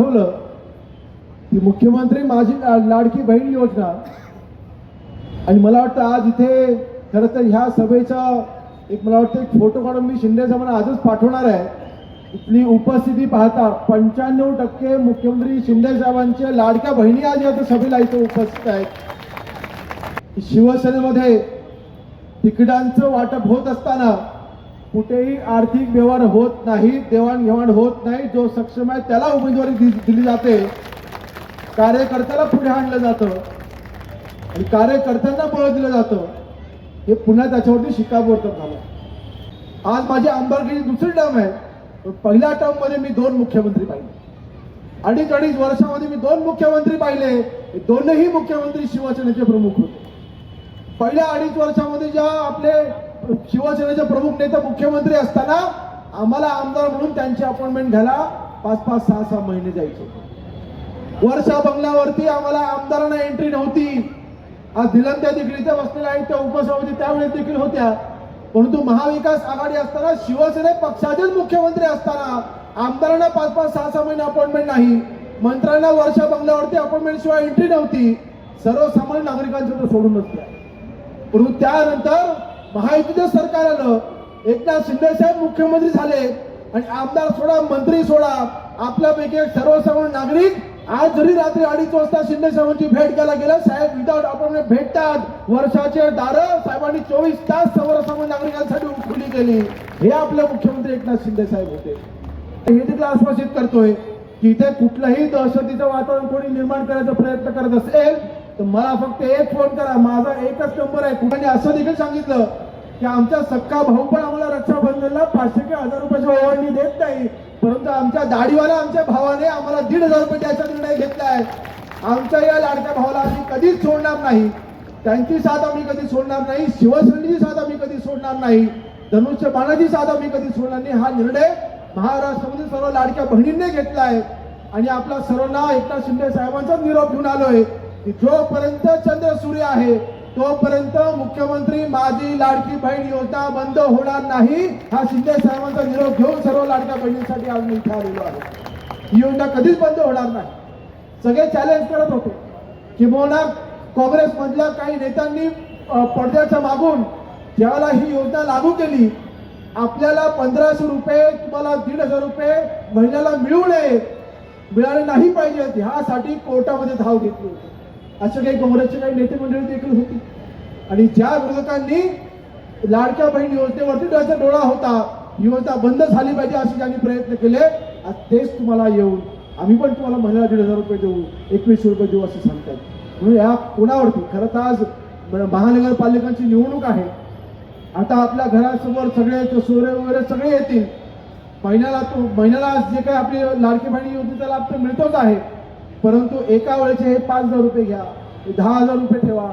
दाखवलं की मुख्यमंत्री माझी लाडकी बहीण योजना. आणि मला वाटतं आज इथे खरं तर ह्या सभेचा एक मला वाटतं एक फोटो काढून मी शिंदे साहेबांना आजच पाठवणार आहे. इथली उपस्थिती पाहता पंच्याण्णव टक्के मुख्यमंत्री शिंदे साहेबांच्या लाडक्या बहिणी आज या सभेला इथे उपस्थित आहेत. शिवसेनेमध्ये तिकिटांचं वाटप होत असताना कुठेही आर्थिक व्यवहार होत नाही देवाणघेवाण होत नाही जो सक्षम आहे त्याला उमेदवारी दि- दिली जाते. कार्यकर्त्याला पुढे आणलं जातं. आणि कार्यकर्त्यांना बळ दिलं जातं. हे पुन्हा त्याच्यावरती शिक्कामोर्तब झालं. आज माझी आमदारकीची दुसरी टर्म आहे. पहिल्या टर्ममध्ये मी दोन मुख्यमंत्री पाहिले. अडीच अडीच वर्षामध्ये मी दोन मुख्यमंत्री पाहिले. दोनही मुख्यमंत्री शिवसेनेचे प्रमुख होते. पहिल्या अडीच वर्षामध्ये ज्या आपले शिवसेनेचे प्रमुख नेते मुख्यमंत्री असताना आम्हाला आमदार म्हणून त्यांची अपॉइंटमेंट घ्यायला पाच पाच सहा सहा महिने जायचे वर्षा बंगल्यावरती आम्हाला आमदारांना एंट्री नव्हती. आज दिलंत्या देखील इथे बसलेल्या आहेत त्या उपसभापती त्यावेळेस देखील होत्या. परंतु महाविकास आघाडी असताना शिवसेने पक्षाचेच मुख्यमंत्री असताना आमदारांना पाच पाच सहा सहा महिने अपॉइंटमेंट नाही. मंत्र्यांना वर्षा बंगल्यावरती अपॉइंटमेंट शिवाय एंट्री नव्हती. सर्वसामान्य नागरिकांचं तर सोडूनच द्या. परंतु त्यानंतर महायुतीचं सरकार आलं एकनाथ शिंदे साहेब मुख्यमंत्री झाले आणि आमदार सोडा मंत्री सोडा आपल्यापैकी एक सर्वसामान्य नागरिक आज जरी रात्री अडीच वाजता शिंदे साहेबांची भेट घ्यायला गेलं साहेब विदाउट अपॉइंटमेंट भेटतात. वर्षाचे दारं साहेबांनी चोवीस तास सर्वसामान्य नागरिकांसाठी खुली केली. हे आपले मुख्यमंत्री एकनाथ शिंदे साहेब होते. हे देखील आश्वासित करतोय की इथे कुठलंही दहशतीचं वातावरण कोणी निर्माण करायचा प्रयत्न करत असेल तर मला फक्त एक फोन करा. माझा एकच नंबर आहे. कुणाने असं देखील सांगितलं की आमचा सक्का भाऊ पण आम्हाला रक्षाबंधनला पाचशे किंवा हजार रुपयाची ओवाळणी देत नाही. परंतु आमच्या दाढीवाला आमच्या भावाने आम्हाला दीड हजार रुपये द्यायचा निर्णय आहे. आमच्या या लाडक्या भावाला आम्ही कधीच सोडणार नाही. त्यांची साथ आम्ही कधी सोडणार नाही. शिवसेनेची साथ आम्ही कधी सोडणार नाही. धनुष्य बाणाची साथ आम्ही कधी सोडणार नाही. हा निर्णय महाराष्ट्रामध्ये सर्व लाडक्या बहिणींनी घेतला आहे. आणि आपला सर्वांना एकनाथ शिंदे साहेबांचा निरोप घेऊन आलोय. की जोपर्यंत चंद्र सूर्य आहे तोपर्यंत मुख्यमंत्री माझी लाडकी बहीण योजना बंद होणार नाही हा शिंदे साहेबांचा निरोप घेऊन सर्व लाडक्या बहिणींसाठी आज मी इथे आलेलो आहे. ही योजना कधीच बंद होणार नाही. सगळे चॅलेंज करत होते. किंबहुना काँग्रेस मधल्या काही नेत्यांनी पडद्याचा पडद्याच्या मागून ज्यावेळेला ही योजना लागू केली आपल्याला पंधराशे रुपये तुम्हाला दीड हजार रुपये महिन्याला मिळू नये मिळाले नाही पाहिजेत. ह्यासाठी कोर्टामध्ये धाव घेतली होती. असे काही काँग्रेसचे काही नेते मंडळी देखील होती. आणि ज्या विरोधकांनी लाडक्या बहीण योजनेवरती त्याचा डोळा होता योजना बंद झाली पाहिजे असे ज्यांनी प्रयत्न केले तेच तुम्हाला येऊन आम्ही पण तुम्हाला महिन्याला दीड हजार रुपये देऊ एकवीसशे रुपये देऊ असं सांगतात. म्हणून या कोणावरती? खरं तर आज महानगरपालिकांची निवडणूक आहे. आता आपल्या घरासमोर सगळे ते सोरे वगैरे सगळे येतील. महिन्याला तो महिन्याला जे काही आपली लाडकी बहिणी योजनेचा लाभ तर मिळतोच आहे. परंतु एका वेळेचे हे पाच हजार रुपये घ्या. दहा हजार रुपये ठेवा.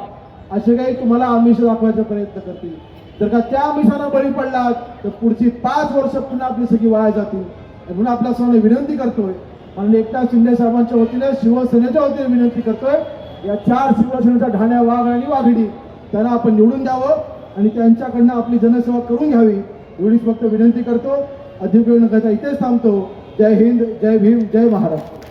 असे काही तुम्हाला आमिष दाखवायचा प्रयत्न करतील. जर का त्या आमिषाला बळी पडलात तर पुढची पाच वर्ष पुन्हा आपली सगळी वाया जातील. म्हणून आपल्या सर्वांना विनंती करतोय आणि एकनाथ शिंदे साहेबांच्या वतीने शिवसेनेच्या वतीने विनंती करतोय या चार शिवसेनेच्या ढाण्या वाघ आणि वाघिणी त्यांना आपण निवडून द्यावं आणि त्यांच्याकडनं आपली जनसेवा करून घ्यावी एवढीच फक्त विनंती करतो. अधिक वेळ न करता इथेच थांबतो. जय हिंद जय भीम जय महाराष्ट्र.